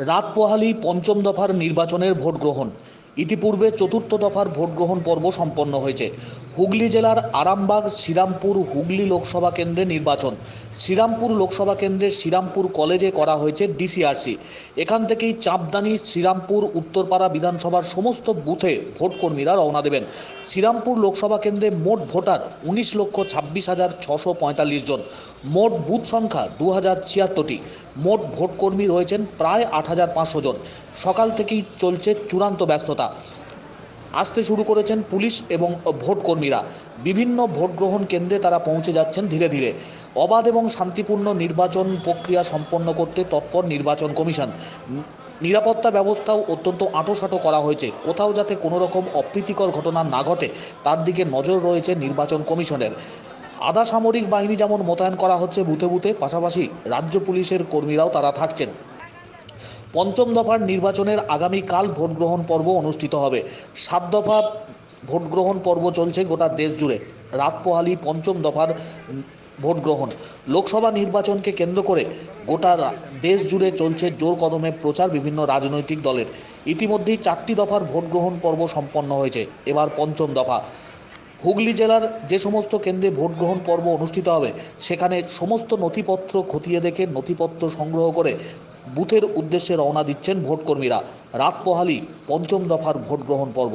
রাত পোহালি পঞ্চম দফার নির্বাচনের ভোট গ্রহণ ইতিপূর্বে চতুর্থ দফার ভোটগ্রহণ পর্ব সম্পন্ন হয়েছে। হুগলি জেলার আরামবাগ, শ্রীরামপুর, হুগলি লোকসভা কেন্দ্রে নির্বাচন। শ্রীরামপুর লোকসভা কেন্দ্রের শ্রীরামপুর কলেজে করা হয়েছে ডিসিআরসি। এখান থেকেই চাপদানি, শ্রীরামপুর, উত্তরপাড়া বিধানসভার সমস্ত বুথে ভোটকর্মীরা রওনা দেবেন। শ্রীরামপুর লোকসভা কেন্দ্রে মোট ভোটার উনিশ লক্ষ ছাব্বিশ হাজার ছশো পঁয়তাল্লিশ জন। মোট বুথ সংখ্যা দু হাজার ছিয়াত্তরটি। মোট ভোটকর্মী রয়েছেন প্রায় আট হাজার পাঁচশো জন। সকাল থেকেই চলছে চূড়ান্ত ব্যস্ততা। আসতে শুরু করেছেন পুলিশ এবং ভোটকর্মীরা বিভিন্ন ভোট গ্রহণ কেন্দ্রে তারা পৌঁছে যাচ্ছেন ধীরে ধীরে। অবাধ এবং শান্তিপূর্ণ নির্বাচন প্রক্রিয়া সম্পন্ন করতে তৎপর নির্বাচন কমিশন। নিরাপত্তা ব্যবস্থাও অত্যন্ত আঁটোসাঁটো করা হয়েছে। কোথাও যাতে কোনো রকম অপ্রীতিকর ঘটনা না ঘটে, তার দিকে নজর রয়েছে নির্বাচন কমিশনের। আধা সামরিক বাহিনী যেমন মোতায়েন করা হচ্ছে বুথে বুথে, পাশাপাশি রাজ্য পুলিশের কর্মীরাও তারা থাকছেন। পঞ্চম দফার নির্বাচনের আগামীকাল ভোট গ্রহণ পর্ব অনুষ্ঠিত হবে। সাত দফা ভোট গ্রহণ পর্ব চলছে গোটা দেশ জুড়ে। রাত পোহালি পঞ্চম দফার ভোট গ্রহণ লোকসভা নির্বাচনকে কেন্দ্র করে গোটা দেশ জুড়ে চলছে জোর কদমে প্রচার বিভিন্ন রাজনৈতিক দলের। ইতিমধ্যেই চারটি দফার ভোট গ্রহণ পর্ব সম্পন্ন হয়েছে। এবার পঞ্চম দফা। হুগলি জেলার যে সমস্ত কেন্দ্রে ভোট গ্রহণ পর্ব অনুষ্ঠিত হবে, সেখানে সমস্ত নথিপত্র খতিয়ে দেখে নথিপত্র সংগ্রহ করে বুথের উদ্দেশ্যে রওনা দিচ্ছেন ভোটকর্মীরা। রাত পোহালি পঞ্চম দফার ভোট গ্রহণ পর্ব।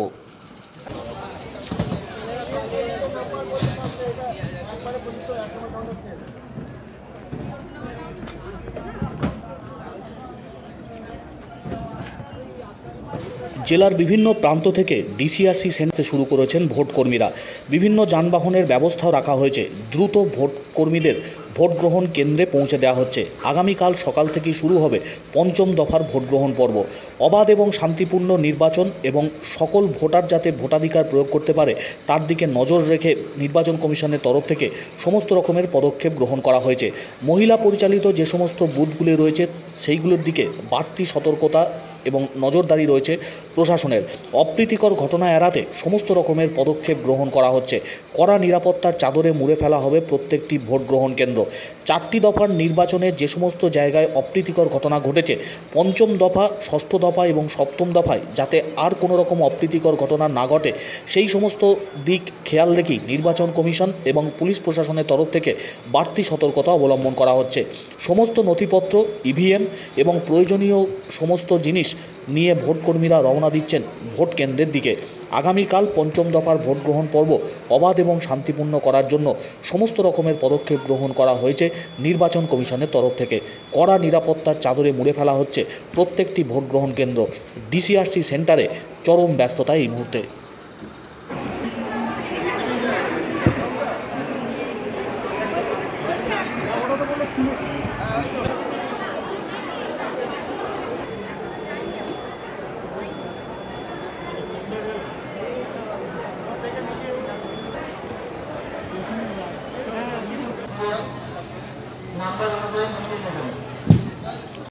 জেলার বিভিন্ন প্রান্ত থেকে ডিসিআরসি সেন্টারে শুরু করেছেন ভোটকর্মীরা। বিভিন্ন যানবাহনের ব্যবস্থাও রাখা হয়েছে। দ্রুত ভোট কর্মীদের ভোট গ্রহণ কেন্দ্রে পৌঁছে দেওয়া হচ্ছে। আগামীকাল সকাল থেকেই শুরু হবে পঞ্চম দফার ভোট গ্রহণ পর্ব। অবাধ এবং শান্তিপূর্ণ নির্বাচন এবং সকল ভোটার যাতে ভোটাধিকার প্রয়োগ করতে পারে, তার দিকে নজর রেখে নির্বাচন কমিশনের তরফ থেকে সমস্ত রকমের পদক্ষেপ গ্রহণ করা হয়েছে। মহিলা পরিচালিত যে সমস্ত বুথগুলি রয়েছে, সেইগুলোর দিকে বাড়তি সতর্কতা এবং নজরদারি রয়েছে প্রশাসনের। অপ্রীতিকর ঘটনা এড়াতে সমস্ত রকমের পদক্ষেপ গ্রহণ করা হচ্ছে। কড়া নিরাপত্তার চাদরে মুড়ে ফেলা হবে প্রত্যেকটি ভোট গ্রহণ কেন্দ্র। চারটি দফার নির্বাচনে যে সমস্ত জায়গায় অপ্রীতিকর ঘটনা ঘটেছে, পঞ্চম দফা, ষষ্ঠ দফা এবং সপ্তম দফায় যাতে আর কোনো রকম অপ্রীতিকর ঘটনা না ঘটে, সেই সমস্ত দিক খেয়াল রেখেই নির্বাচন কমিশন এবং পুলিশ প্রশাসনের তরফ থেকে বাড়তি সতর্কতা অবলম্বন করা হচ্ছে। সমস্ত নথিপত্র, ইভিএম এবং প্রয়োজনীয় সমস্ত জিনিস নিয়ে ভোটকর্মীরা রওনা দিচ্ছেন ভোট কেন্দ্রের দিকে। আগামীকাল পঞ্চম দফার ভোট গ্রহণ পর্ব অবাধ এবং শান্তিপূর্ণ করার জন্য সমস্ত রকমের পদক্ষেপ গ্রহণ করা হয়েছে নির্বাচন কমিশনের তরফ থেকে। কড়া নিরাপত্তার চাদরে মুড়ে ফেলা হচ্ছে প্রত্যেকটি ভোট গ্রহণ কেন্দ্র। ডিসিআরসি সেন্টারে চরম ব্যস্ততা এই মুহূর্তে। নাম্বার অনুযায়ী নিয়ে নেবেন